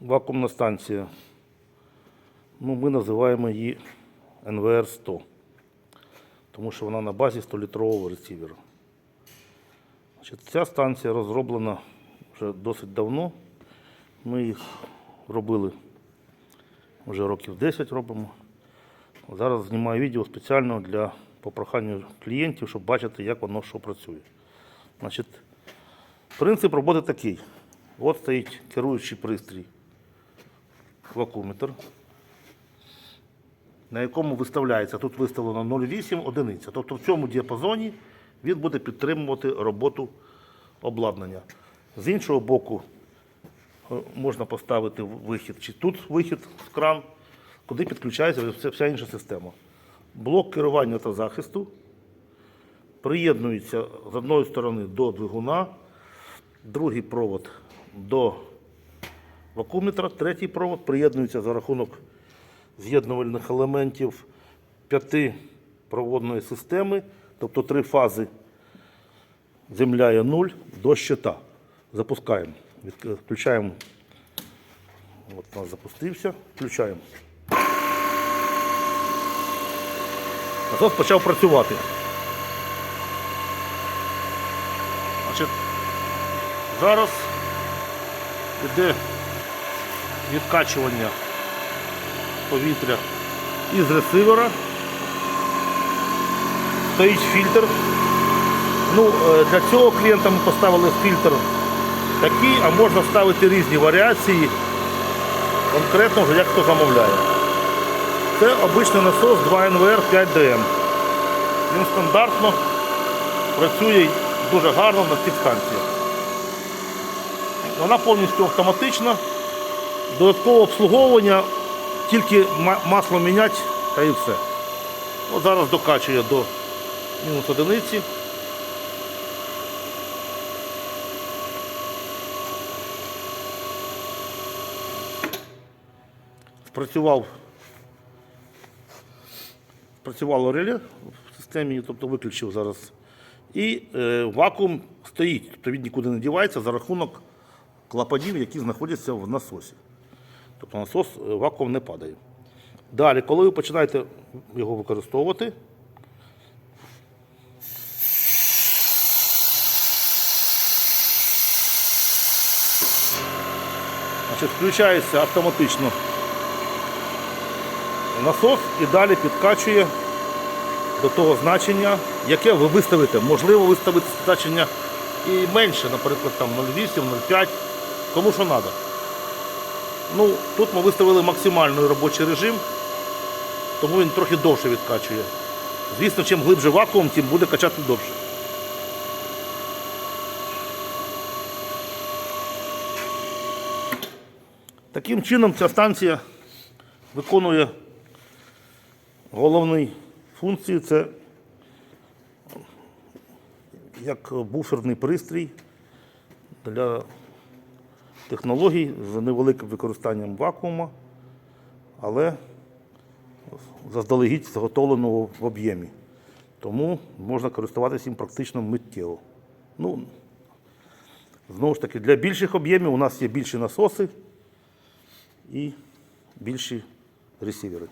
Вакуумна станція. Ну, ми називаємо її НВР-100, тому що вона на базі 100-літрового ресівера. Значить, ця станція розроблена вже досить давно. Ми їх робили вже років 10 робимо. Зараз знімаю відео спеціально для по проханню клієнтів, щоб бачити, як воно що працює. Значить, принцип роботи такий. От стоїть керуючий пристрій, вакууметр, на якому виставляється, тут виставлено 0,8 одиниця. Тобто в цьому діапазоні він буде підтримувати роботу обладнання. З іншого боку, е, можна поставити вихід, чи тут вихід в кран, куди підключається вся, інша система. Блок керування та захисту приєднується з одної сторони до двигуна, другий провод до вакууметра, третій провод приєднується за рахунок з'єднувальних елементів п'ятипроводної системи, тобто три фази земля 0 до щита. Запускаємо. Включаємо. От нас запустився. Включаємо. Насос почав працювати. Значить, зараз йде відкачування повітря із ресивера. Стоїть фільтр. Ну, е, для цього клієнта ми поставили фільтр такий, а можна ставити різні варіації, конкретно вже як хто замовляє. Це обичний насос 2NVR 5DM. Він стандартно працює дуже гарно на цих станціях. Вона повністю автоматична. Додаткове обслуговування, тільки масло міняти та і все. От зараз докачує до мінус одиниці. Спрацював спрацювало реле в системі, тобто виключив зараз. І е, вакуум стоїть, тобто він нікуди не дівається за рахунок клапанів, які знаходяться в насосі. Тобто насос е, вакуум не падає. Далі, коли ви починаєте його використовувати, значить, включається автоматично насос і далі підкачує до того значення, яке ви виставите. Можливо, виставити значення і менше, наприклад, там 0,8, 0,5, кому що треба. Ну, тут ми виставили максимальний робочий режим, тому він трохи довше відкачує. Звісно, чим глибше вакуум, тим буде качати довше. Таким чином ця станція виконує головні функції це як буферний пристрій для технологій з невеликим використанням вакуума, але заздалегідь зготовленого в об'ємі. Тому можна користуватися їм практично миттєво. Ну, знову ж таки, для більших об'ємів у нас є більші насоси і більші ресівери.